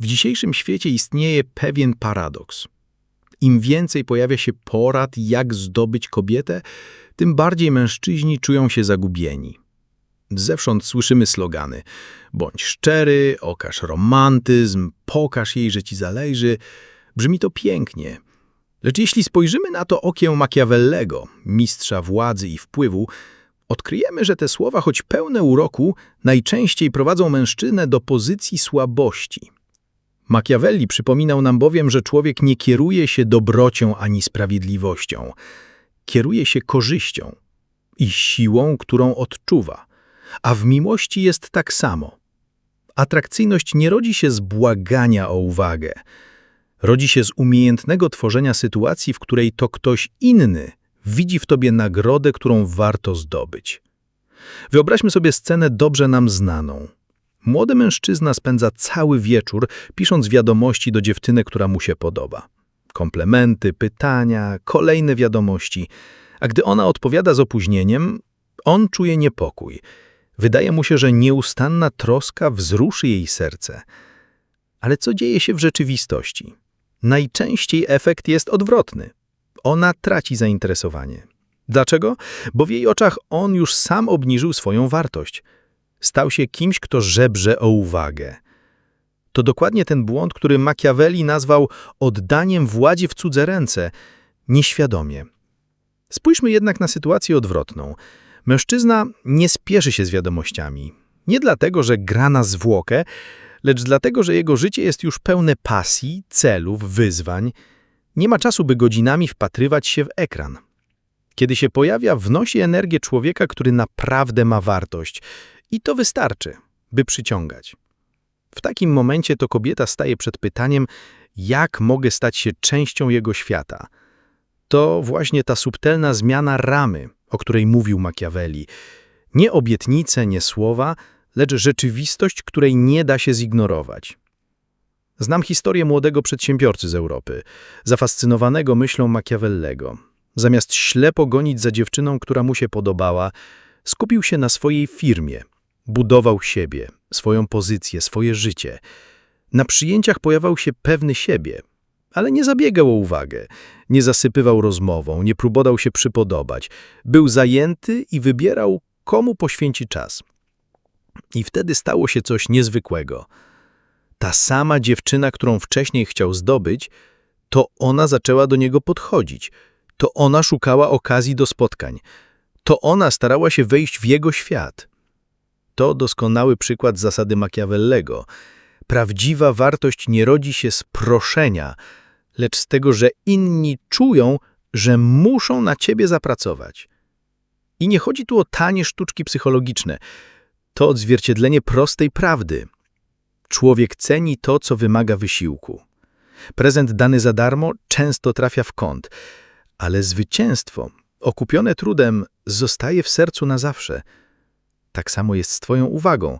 W dzisiejszym świecie istnieje pewien paradoks. Im więcej pojawia się porad, jak zdobyć kobietę, tym bardziej mężczyźni czują się zagubieni. Zewsząd słyszymy slogany bądź szczery, okaż romantyzm, pokaż jej, że ci zależy. Brzmi to pięknie. Lecz jeśli spojrzymy na to okiem Machiavellego, mistrza władzy i wpływu, odkryjemy, że te słowa, choć pełne uroku, najczęściej prowadzą mężczyznę do pozycji słabości. Machiavelli przypominał nam bowiem, że człowiek nie kieruje się dobrocią ani sprawiedliwością. Kieruje się korzyścią i siłą, którą odczuwa. A w miłości jest tak samo. Atrakcyjność nie rodzi się z błagania o uwagę. Rodzi się z umiejętnego tworzenia sytuacji, w której to ktoś inny widzi w tobie nagrodę, którą warto zdobyć. Wyobraźmy sobie scenę dobrze nam znaną. Młody mężczyzna spędza cały wieczór pisząc wiadomości do dziewczyny, która mu się podoba. Komplementy, pytania, kolejne wiadomości. A gdy ona odpowiada z opóźnieniem, on czuje niepokój. Wydaje mu się, że nieustanna troska wzruszy jej serce. Ale co dzieje się w rzeczywistości? Najczęściej efekt jest odwrotny. Ona traci zainteresowanie. Dlaczego? Bo w jej oczach on już sam obniżył swoją wartość. Stał się kimś, kto żebrze o uwagę. To dokładnie ten błąd, który Machiavelli nazwał oddaniem władzy w cudze ręce, nieświadomie. Spójrzmy jednak na sytuację odwrotną. Mężczyzna nie spieszy się z wiadomościami. Nie dlatego, że gra na zwłokę, lecz dlatego, że jego życie jest już pełne pasji, celów, wyzwań. Nie ma czasu, by godzinami wpatrywać się w ekran. Kiedy się pojawia, wnosi energię człowieka, który naprawdę ma wartość. I to wystarczy, by przyciągać. W takim momencie to kobieta staje przed pytaniem, jak mogę stać się częścią jego świata. To właśnie ta subtelna zmiana ramy, o której mówił Machiavelli. Nie obietnice, nie słowa, lecz rzeczywistość, której nie da się zignorować. Znam historię młodego przedsiębiorcy z Europy, zafascynowanego myślą Machiavellego. Zamiast ślepo gonić za dziewczyną, która mu się podobała, skupił się na swojej firmie. Budował siebie, swoją pozycję, swoje życie. Na przyjęciach pojawiał się pewny siebie, ale nie zabiegał o uwagę, nie zasypywał rozmową, nie próbował się przypodobać. Był zajęty i wybierał, komu poświęci czas. I wtedy stało się coś niezwykłego. Ta sama dziewczyna, którą wcześniej chciał zdobyć, to ona zaczęła do niego podchodzić. To ona szukała okazji do spotkań. To ona starała się wejść w jego świat. To doskonały przykład zasady Machiavellego. Prawdziwa wartość nie rodzi się z proszenia, lecz z tego, że inni czują, że muszą na ciebie zapracować. I nie chodzi tu o tanie sztuczki psychologiczne. To odzwierciedlenie prostej prawdy. Człowiek ceni to, co wymaga wysiłku. Prezent dany za darmo często trafia w kąt, ale zwycięstwo, okupione trudem, zostaje w sercu na zawsze. Tak samo jest z Twoją uwagą.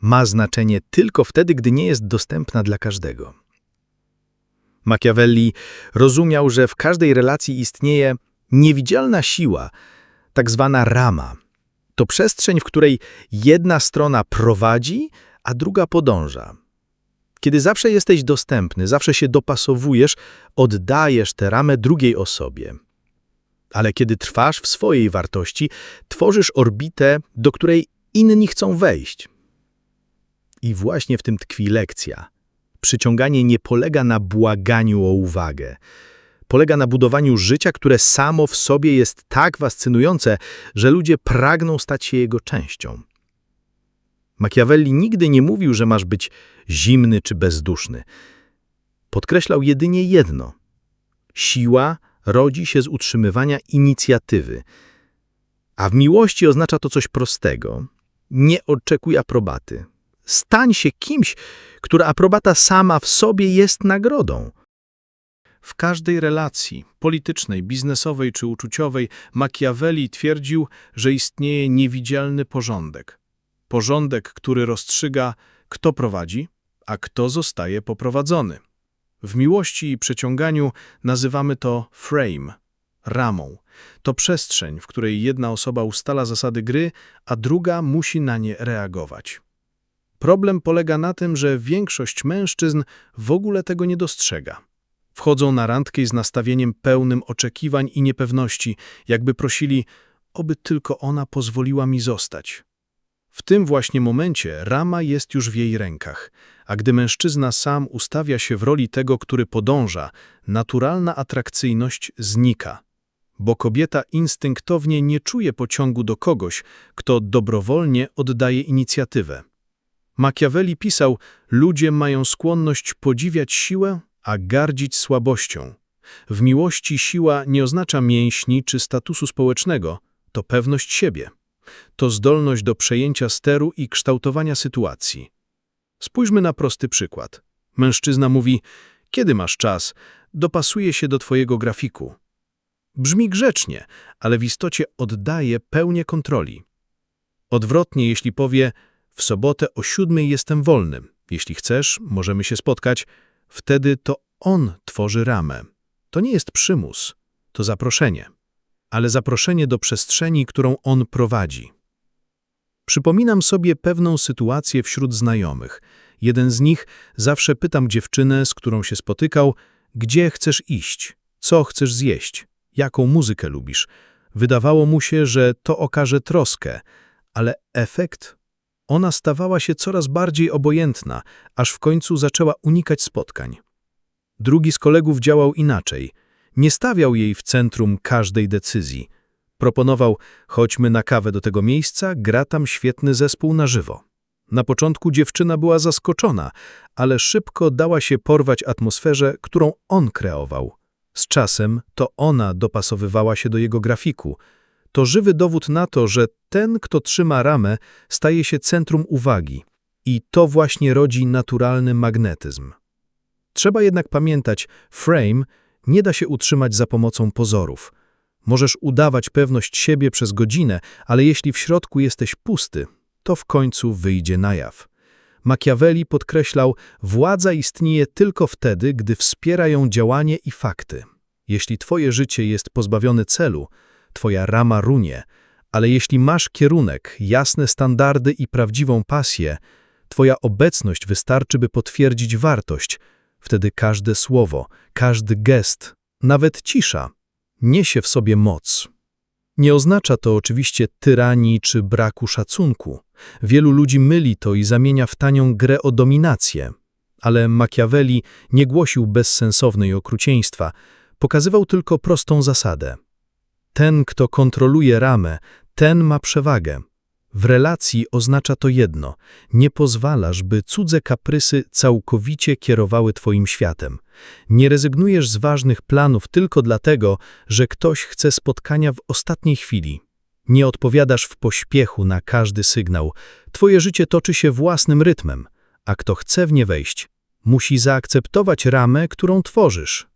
Ma znaczenie tylko wtedy, gdy nie jest dostępna dla każdego. Machiavelli rozumiał, że w każdej relacji istnieje niewidzialna siła, tak zwana rama. To przestrzeń, w której jedna strona prowadzi, a druga podąża. Kiedy zawsze jesteś dostępny, zawsze się dopasowujesz, oddajesz tę ramę drugiej osobie. Ale kiedy trwasz w swojej wartości, tworzysz orbitę, do której inni chcą wejść. I właśnie w tym tkwi lekcja. Przyciąganie nie polega na błaganiu o uwagę. Polega na budowaniu życia, które samo w sobie jest tak fascynujące, że ludzie pragną stać się jego częścią. Machiavelli nigdy nie mówił, że masz być zimny czy bezduszny. Podkreślał jedynie jedno. Siła rodzi się z utrzymywania inicjatywy. A w miłości oznacza to coś prostego. Nie oczekuj aprobaty. Stań się kimś, która aprobata sama w sobie jest nagrodą. W każdej relacji, politycznej, biznesowej czy uczuciowej, Machiavelli twierdził, że istnieje niewidzialny porządek. Porządek, który rozstrzyga, kto prowadzi, a kto zostaje poprowadzony. W miłości i przeciąganiu nazywamy to frame, ramą. To przestrzeń, w której jedna osoba ustala zasady gry, a druga musi na nie reagować. Problem polega na tym, że większość mężczyzn w ogóle tego nie dostrzega. Wchodzą na randkę z nastawieniem pełnym oczekiwań i niepewności, jakby prosili, oby tylko ona pozwoliła mi zostać. W tym właśnie momencie rama jest już w jej rękach, a gdy mężczyzna sam ustawia się w roli tego, który podąża, naturalna atrakcyjność znika, bo kobieta instynktownie nie czuje pociągu do kogoś, kto dobrowolnie oddaje inicjatywę. Machiavelli pisał, ludzie mają skłonność podziwiać siłę, a gardzić słabością. W miłości siła nie oznacza mięśni czy statusu społecznego, to pewność siebie. To zdolność do przejęcia steru i kształtowania sytuacji. Spójrzmy na prosty przykład. Mężczyzna mówi, kiedy masz czas, dopasuje się do twojego grafiku. Brzmi grzecznie, ale w istocie oddaje pełnię kontroli. Odwrotnie, jeśli powie, w sobotę o siódmej jestem wolnym, jeśli chcesz, możemy się spotkać, wtedy to on tworzy ramę. To nie jest przymus, to zaproszenie, ale zaproszenie do przestrzeni, którą on prowadzi. Przypominam sobie pewną sytuację wśród znajomych. Jeden z nich zawsze pytam dziewczynę, z którą się spotykał, gdzie chcesz iść, co chcesz zjeść, jaką muzykę lubisz. Wydawało mu się, że to okaże troskę, ale efekt? Ona stawała się coraz bardziej obojętna, aż w końcu zaczęła unikać spotkań. Drugi z kolegów działał inaczej. Nie stawiał jej w centrum każdej decyzji. Proponował, chodźmy na kawę do tego miejsca, gra tam świetny zespół na żywo. Na początku dziewczyna była zaskoczona, ale szybko dała się porwać atmosferze, którą on kreował. Z czasem to ona dopasowywała się do jego grafiku. To żywy dowód na to, że ten, kto trzyma ramę, staje się centrum uwagi. I to właśnie rodzi naturalny magnetyzm. Trzeba jednak pamiętać, frame nie da się utrzymać za pomocą pozorów. Możesz udawać pewność siebie przez godzinę, ale jeśli w środku jesteś pusty, to w końcu wyjdzie na jaw. Machiavelli podkreślał, władza istnieje tylko wtedy, gdy wspiera ją działanie i fakty. Jeśli twoje życie jest pozbawione celu, twoja rama runie, ale jeśli masz kierunek, jasne standardy i prawdziwą pasję, twoja obecność wystarczy, by potwierdzić wartość. Wtedy każde słowo, każdy gest, nawet cisza, niesie w sobie moc. Nie oznacza to oczywiście tyranii czy braku szacunku. Wielu ludzi myli to i zamienia w tanią grę o dominację. Ale Machiavelli nie głosił bezsensownej okrucieństwa, pokazywał tylko prostą zasadę. Ten, kto kontroluje ramę, ten ma przewagę. W relacji oznacza to jedno – nie pozwalasz, by cudze kaprysy całkowicie kierowały twoim światem. Nie rezygnujesz z ważnych planów tylko dlatego, że ktoś chce spotkania w ostatniej chwili. Nie odpowiadasz w pośpiechu na każdy sygnał. Twoje życie toczy się własnym rytmem, a kto chce w nie wejść, musi zaakceptować ramę, którą tworzysz.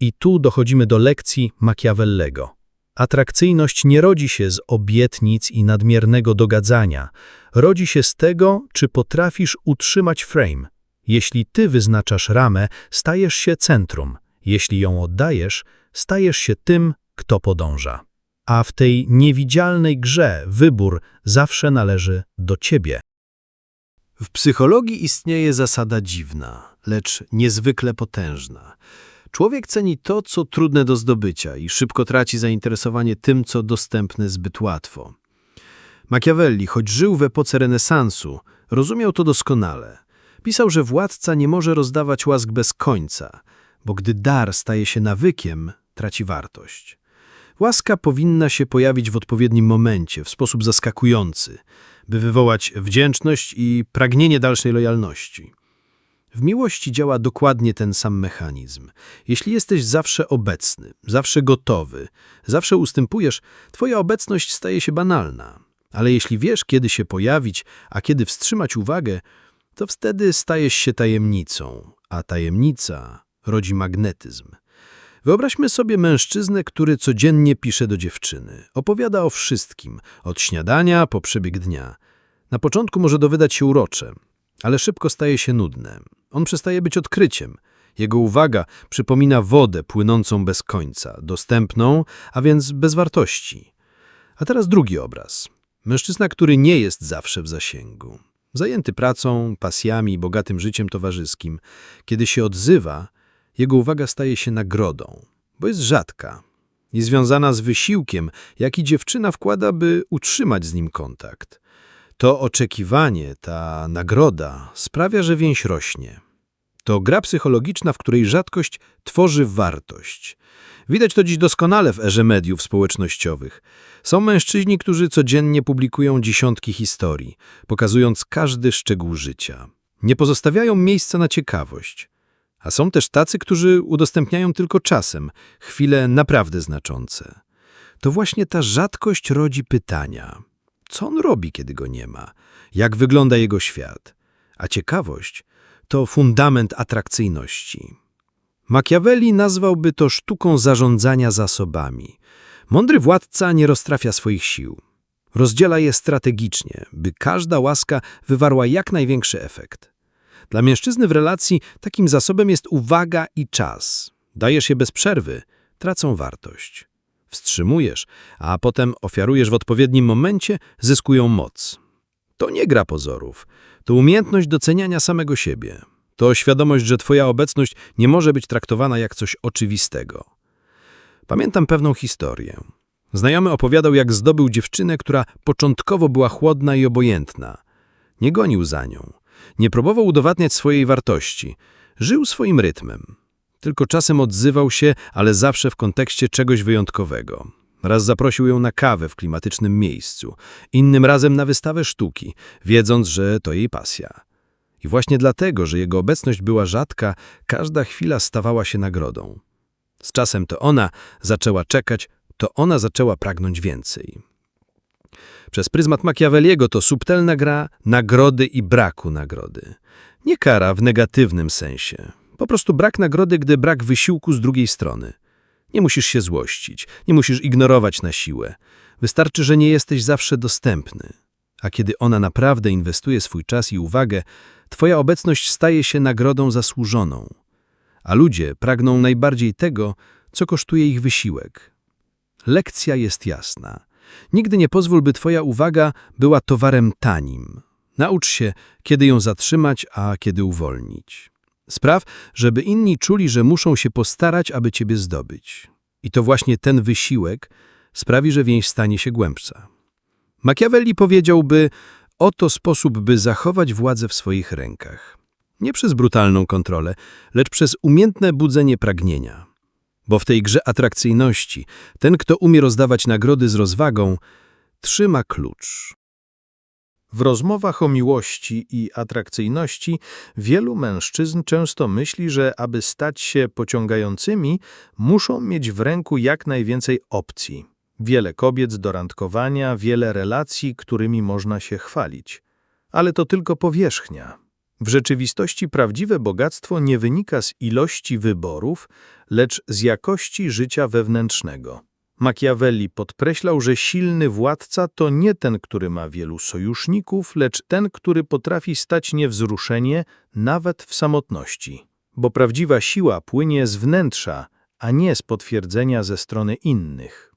I tu dochodzimy do lekcji Machiavellego. Atrakcyjność nie rodzi się z obietnic i nadmiernego dogadzania. Rodzi się z tego, czy potrafisz utrzymać frame. Jeśli ty wyznaczasz ramę, stajesz się centrum. Jeśli ją oddajesz, stajesz się tym, kto podąża. A w tej niewidzialnej grze wybór zawsze należy do ciebie. W psychologii istnieje zasada dziwna, lecz niezwykle potężna. Człowiek ceni to, co trudne do zdobycia i szybko traci zainteresowanie tym, co dostępne zbyt łatwo. Machiavelli, choć żył w epoce renesansu, rozumiał to doskonale. Pisał, że władca nie może rozdawać łask bez końca, bo gdy dar staje się nawykiem, traci wartość. Łaska powinna się pojawić w odpowiednim momencie, w sposób zaskakujący, by wywołać wdzięczność i pragnienie dalszej lojalności. W miłości działa dokładnie ten sam mechanizm. Jeśli jesteś zawsze obecny, zawsze gotowy, zawsze ustępujesz, twoja obecność staje się banalna. Ale jeśli wiesz, kiedy się pojawić, a kiedy wstrzymać uwagę, to wtedy stajesz się tajemnicą, a tajemnica rodzi magnetyzm. Wyobraźmy sobie mężczyznę, który codziennie pisze do dziewczyny. Opowiada o wszystkim, od śniadania po przebieg dnia. Na początku może to wydać się urocze, ale szybko staje się nudne. On przestaje być odkryciem. Jego uwaga przypomina wodę płynącą bez końca, dostępną, a więc bez wartości. A teraz drugi obraz. Mężczyzna, który nie jest zawsze w zasięgu. Zajęty pracą, pasjami i bogatym życiem towarzyskim, kiedy się odzywa, jego uwaga staje się nagrodą, bo jest rzadka i związana z wysiłkiem, jaki dziewczyna wkłada, by utrzymać z nim kontakt. To oczekiwanie, ta nagroda sprawia, że więź rośnie. To gra psychologiczna, w której rzadkość tworzy wartość. Widać to dziś doskonale w erze mediów społecznościowych. Są mężczyźni, którzy codziennie publikują dziesiątki historii, pokazując każdy szczegół życia. Nie pozostawiają miejsca na ciekawość. A są też tacy, którzy udostępniają tylko czasem chwile naprawdę znaczące. To właśnie ta rzadkość rodzi pytania. Co on robi, kiedy go nie ma? Jak wygląda jego świat? A ciekawość to fundament atrakcyjności. Machiavelli nazwałby to sztuką zarządzania zasobami. Mądry władca nie roztrafia swoich sił. Rozdziela je strategicznie, by każda łaska wywarła jak największy efekt. Dla mężczyzny w relacji takim zasobem jest uwaga i czas. Dajesz je bez przerwy, tracą wartość. Wstrzymujesz, a potem ofiarujesz w odpowiednim momencie, zyskują moc. To nie gra pozorów, to umiejętność doceniania samego siebie. To świadomość, że twoja obecność nie może być traktowana jak coś oczywistego. Pamiętam pewną historię. Znajomy opowiadał, jak zdobył dziewczynę, która początkowo była chłodna i obojętna. Nie gonił za nią. Nie próbował udowadniać swojej wartości. Żył swoim rytmem. Tylko czasem odzywał się, ale zawsze w kontekście czegoś wyjątkowego. Raz zaprosił ją na kawę w klimatycznym miejscu, innym razem na wystawę sztuki, wiedząc, że to jej pasja. I właśnie dlatego, że jego obecność była rzadka, każda chwila stawała się nagrodą. Z czasem to ona zaczęła czekać, to ona zaczęła pragnąć więcej. Przez pryzmat Machiavelliego to subtelna gra nagrody i braku nagrody. Nie kara w negatywnym sensie. Po prostu brak nagrody, gdy brak wysiłku z drugiej strony. Nie musisz się złościć, nie musisz ignorować na siłę. Wystarczy, że nie jesteś zawsze dostępny. A kiedy ona naprawdę inwestuje swój czas i uwagę, twoja obecność staje się nagrodą zasłużoną. A ludzie pragną najbardziej tego, co kosztuje ich wysiłek. Lekcja jest jasna. Nigdy nie pozwól, by twoja uwaga była towarem tanim. Naucz się, kiedy ją zatrzymać, a kiedy uwolnić. Spraw, żeby inni czuli, że muszą się postarać, aby ciebie zdobyć. I to właśnie ten wysiłek sprawi, że więź stanie się głębsza. Machiavelli powiedziałby, oto sposób, by zachować władzę w swoich rękach. Nie przez brutalną kontrolę, lecz przez umiejętne budzenie pragnienia. Bo w tej grze atrakcyjności ten, kto umie rozdawać nagrody z rozwagą, trzyma klucz. W rozmowach o miłości i atrakcyjności wielu mężczyzn często myśli, że aby stać się pociągającymi, muszą mieć w ręku jak najwięcej opcji. Wiele kobiet do randkowania, wiele relacji, którymi można się chwalić. Ale to tylko powierzchnia. W rzeczywistości prawdziwe bogactwo nie wynika z ilości wyborów, lecz z jakości życia wewnętrznego. Machiavelli podkreślał, że silny władca to nie ten, który ma wielu sojuszników, lecz ten, który potrafi stać niewzruszenie nawet w samotności. Bo prawdziwa siła płynie z wnętrza, a nie z potwierdzenia ze strony innych.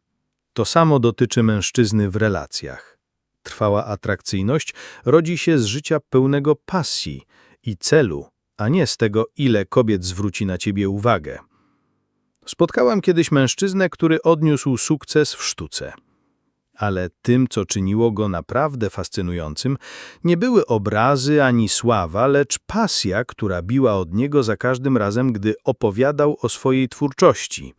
To samo dotyczy mężczyzny w relacjach. Trwała atrakcyjność rodzi się z życia pełnego pasji i celu, a nie z tego, ile kobiet zwróci na ciebie uwagę. Spotkałem kiedyś mężczyznę, który odniósł sukces w sztuce. Ale tym, co czyniło go naprawdę fascynującym, nie były obrazy ani sława, lecz pasja, która biła od niego za każdym razem, gdy opowiadał o swojej twórczości.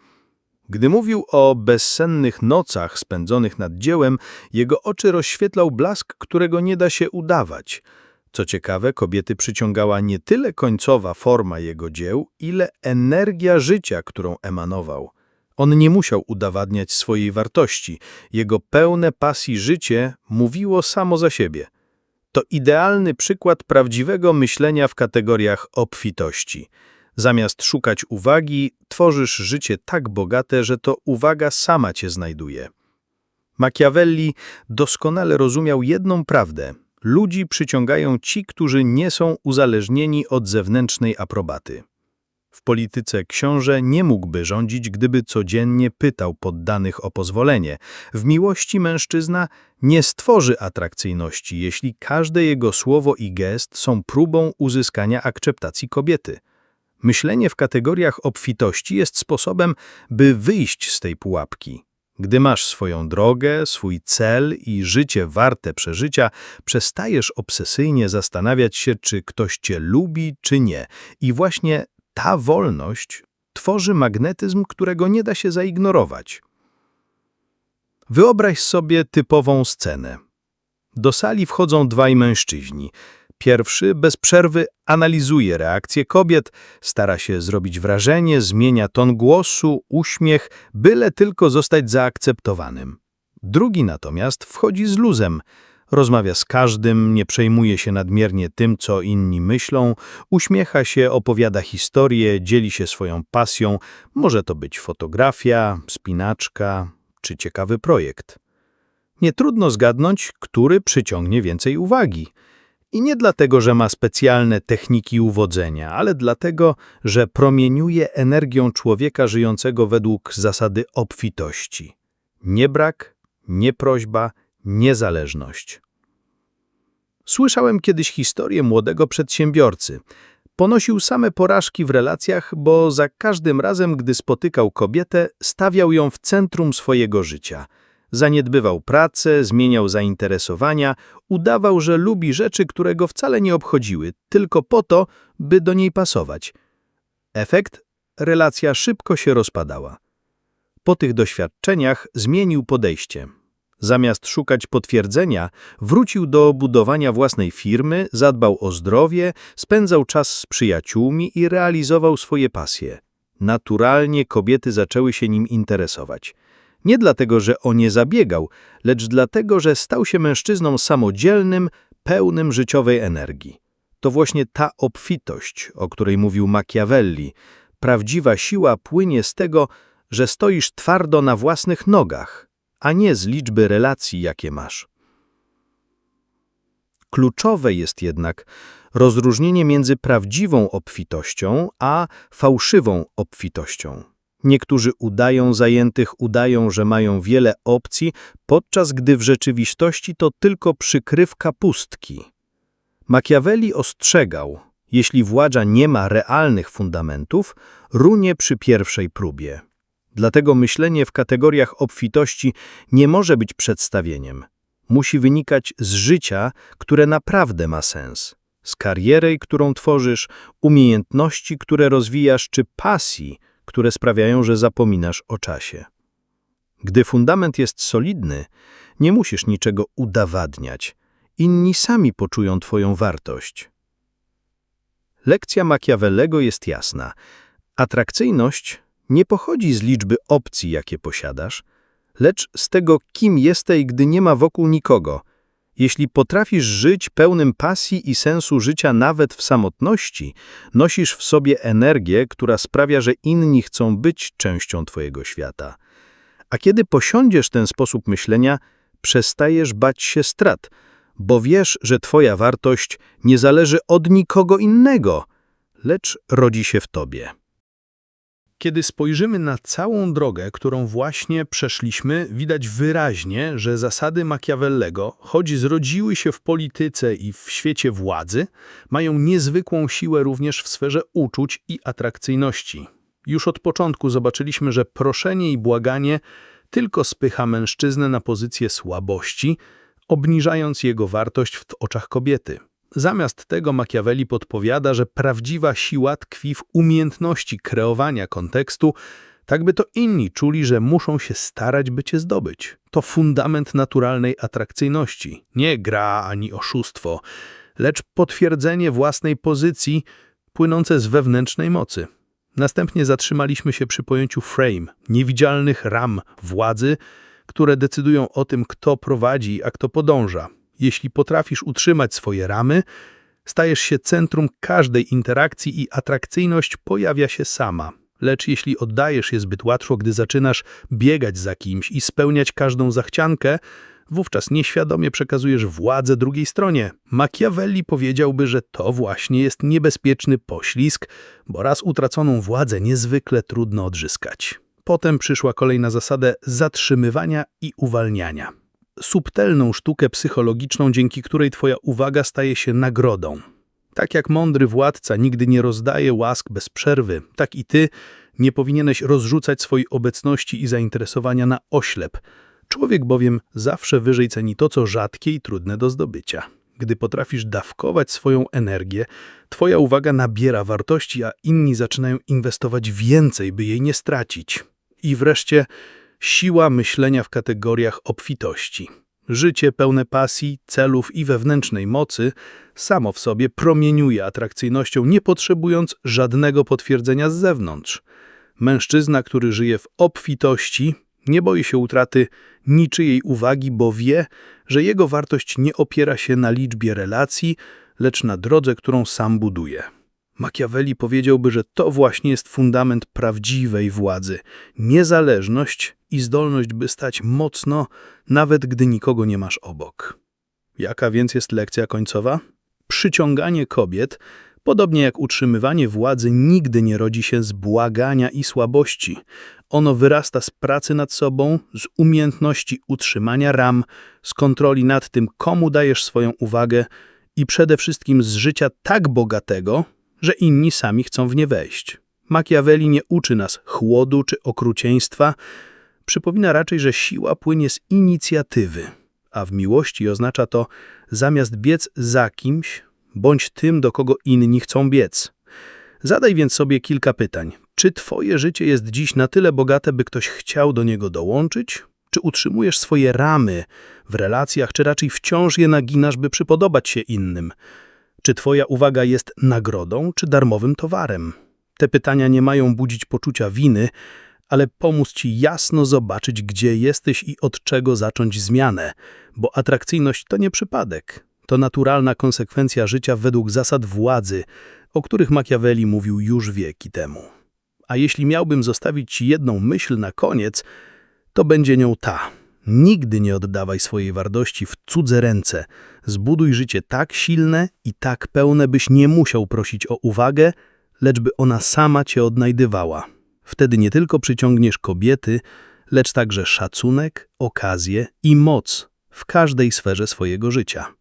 Gdy mówił o bezsennych nocach spędzonych nad dziełem, jego oczy rozświetlał blask, którego nie da się udawać – co ciekawe, kobiety przyciągała nie tyle końcowa forma jego dzieł, ile energia życia, którą emanował. On nie musiał udowadniać swojej wartości. Jego pełne pasji życie mówiło samo za siebie. To idealny przykład prawdziwego myślenia w kategoriach obfitości. Zamiast szukać uwagi, tworzysz życie tak bogate, że to uwaga sama cię znajduje. Machiavelli doskonale rozumiał jedną prawdę – Ludzi przyciągają ci, którzy nie są uzależnieni od zewnętrznej aprobaty. W polityce książę nie mógłby rządzić, gdyby codziennie pytał poddanych o pozwolenie. W miłości mężczyzna nie stworzy atrakcyjności, jeśli każde jego słowo i gest są próbą uzyskania akceptacji kobiety. Myślenie w kategoriach obfitości jest sposobem, by wyjść z tej pułapki. Gdy masz swoją drogę, swój cel i życie warte przeżycia, przestajesz obsesyjnie zastanawiać się, czy ktoś cię lubi, czy nie. I właśnie ta wolność tworzy magnetyzm, którego nie da się zaignorować. Wyobraź sobie typową scenę. Do sali wchodzą dwaj mężczyźni. Pierwszy bez przerwy analizuje reakcje kobiet, stara się zrobić wrażenie, zmienia ton głosu, uśmiech, byle tylko zostać zaakceptowanym. Drugi natomiast wchodzi z luzem, rozmawia z każdym, nie przejmuje się nadmiernie tym, co inni myślą, uśmiecha się, opowiada historię, dzieli się swoją pasją, może to być fotografia, spinaczka czy ciekawy projekt. Nie trudno zgadnąć, który przyciągnie więcej uwagi – i nie dlatego, że ma specjalne techniki uwodzenia, ale dlatego, że promieniuje energią człowieka żyjącego według zasady obfitości. Nie brak, nie prośba, niezależność. Słyszałem kiedyś historię młodego przedsiębiorcy. Ponosił same porażki w relacjach, bo za każdym razem, gdy spotykał kobietę, stawiał ją w centrum swojego życia – Zaniedbywał pracę, zmieniał zainteresowania, udawał, że lubi rzeczy, które go wcale nie obchodziły, tylko po to, by do niej pasować. Efekt? Relacja szybko się rozpadała. Po tych doświadczeniach zmienił podejście. Zamiast szukać potwierdzenia, wrócił do budowania własnej firmy, zadbał o zdrowie, spędzał czas z przyjaciółmi i realizował swoje pasje. Naturalnie kobiety zaczęły się nim interesować – nie dlatego, że o nie zabiegał, lecz dlatego, że stał się mężczyzną samodzielnym, pełnym życiowej energii. To właśnie ta obfitość, o której mówił Machiavelli, prawdziwa siła płynie z tego, że stoisz twardo na własnych nogach, a nie z liczby relacji, jakie masz. Kluczowe jest jednak rozróżnienie między prawdziwą obfitością a fałszywą obfitością. Niektórzy udają zajętych, udają, że mają wiele opcji, podczas gdy w rzeczywistości to tylko przykrywka pustki. Machiavelli ostrzegał, jeśli władza nie ma realnych fundamentów, runie przy pierwszej próbie. Dlatego myślenie w kategoriach obfitości nie może być przedstawieniem. Musi wynikać z życia, które naprawdę ma sens. Z kariery, którą tworzysz, umiejętności, które rozwijasz, czy pasji – które sprawiają, że zapominasz o czasie. Gdy fundament jest solidny, nie musisz niczego udowadniać. Inni sami poczują twoją wartość. Lekcja Machiavellego jest jasna. Atrakcyjność nie pochodzi z liczby opcji, jakie posiadasz, lecz z tego, kim jesteś, gdy nie ma wokół nikogo – jeśli potrafisz żyć pełnym pasji i sensu życia nawet w samotności, nosisz w sobie energię, która sprawia, że inni chcą być częścią Twojego świata. A kiedy posiądziesz ten sposób myślenia, przestajesz bać się strat, bo wiesz, że Twoja wartość nie zależy od nikogo innego, lecz rodzi się w Tobie. Kiedy spojrzymy na całą drogę, którą właśnie przeszliśmy, widać wyraźnie, że zasady Machiavellego, choć zrodziły się w polityce i w świecie władzy, mają niezwykłą siłę również w sferze uczuć i atrakcyjności. Już od początku zobaczyliśmy, że proszenie i błaganie tylko spycha mężczyznę na pozycję słabości, obniżając jego wartość w oczach kobiety. Zamiast tego Machiavelli podpowiada, że prawdziwa siła tkwi w umiejętności kreowania kontekstu, tak by to inni czuli, że muszą się starać, by cię zdobyć. To fundament naturalnej atrakcyjności. Nie gra ani oszustwo, lecz potwierdzenie własnej pozycji płynące z wewnętrznej mocy. Następnie zatrzymaliśmy się przy pojęciu frame, niewidzialnych ram władzy, które decydują o tym, kto prowadzi, a kto podąża. Jeśli potrafisz utrzymać swoje ramy, stajesz się centrum każdej interakcji i atrakcyjność pojawia się sama. Lecz jeśli oddajesz je zbyt łatwo, gdy zaczynasz biegać za kimś i spełniać każdą zachciankę, Wówczas nieświadomie przekazujesz władzę drugiej stronie. Machiavelli powiedziałby, że to właśnie jest niebezpieczny poślizg, bo raz utraconą władzę niezwykle trudno odzyskać. Potem przyszła kolejna zasada zatrzymywania i uwalniania. Subtelną sztukę psychologiczną, dzięki której twoja uwaga staje się nagrodą. Tak jak mądry władca nigdy nie rozdaje łask bez przerwy, tak i ty nie powinieneś rozrzucać swojej obecności i zainteresowania na oślep. Człowiek bowiem zawsze wyżej ceni to, co rzadkie i trudne do zdobycia. Gdy potrafisz dawkować swoją energię, twoja uwaga nabiera wartości, a inni zaczynają inwestować więcej, by jej nie stracić. I wreszcie siła myślenia w kategoriach obfitości. Życie pełne pasji, celów i wewnętrznej mocy samo w sobie promieniuje atrakcyjnością, nie potrzebując żadnego potwierdzenia z zewnątrz. Mężczyzna, który żyje w obfitości, nie boi się utraty niczyjej uwagi, bo wie, że jego wartość nie opiera się na liczbie relacji, lecz na drodze, którą sam buduje. Machiavelli powiedziałby, że to właśnie jest fundament prawdziwej władzy, niezależność i zdolność, by stać mocno, nawet gdy nikogo nie masz obok. Jaka więc jest lekcja końcowa? Przyciąganie kobiet, podobnie jak utrzymywanie władzy, nigdy nie rodzi się z błagania i słabości. Ono wyrasta z pracy nad sobą, z umiejętności utrzymania ram, z kontroli nad tym, komu dajesz swoją uwagę i przede wszystkim z życia tak bogatego, że inni sami chcą w nie wejść. Machiavelli nie uczy nas chłodu czy okrucieństwa, przypomina raczej, że siła płynie z inicjatywy, a w miłości oznacza to zamiast biec za kimś, bądź tym, do kogo inni chcą biec. Zadaj więc sobie kilka pytań. Czy twoje życie jest dziś na tyle bogate, by ktoś chciał do niego dołączyć? Czy utrzymujesz swoje ramy w relacjach, czy raczej wciąż je naginasz, by przypodobać się innym? Czy twoja uwaga jest nagrodą, czy darmowym towarem? Te pytania nie mają budzić poczucia winy, ale pomóc ci jasno zobaczyć, gdzie jesteś i od czego zacząć zmianę, bo atrakcyjność to nie przypadek. To naturalna konsekwencja życia według zasad władzy, o których Machiavelli mówił już wieki temu. A jeśli miałbym zostawić ci jedną myśl na koniec, to będzie nią ta. Nigdy nie oddawaj swojej wartości w cudze ręce. Zbuduj życie tak silne i tak pełne, byś nie musiał prosić o uwagę, lecz by ona sama cię odnajdywała. Wtedy nie tylko przyciągniesz kobiety, lecz także szacunek, okazję i moc w każdej sferze swojego życia.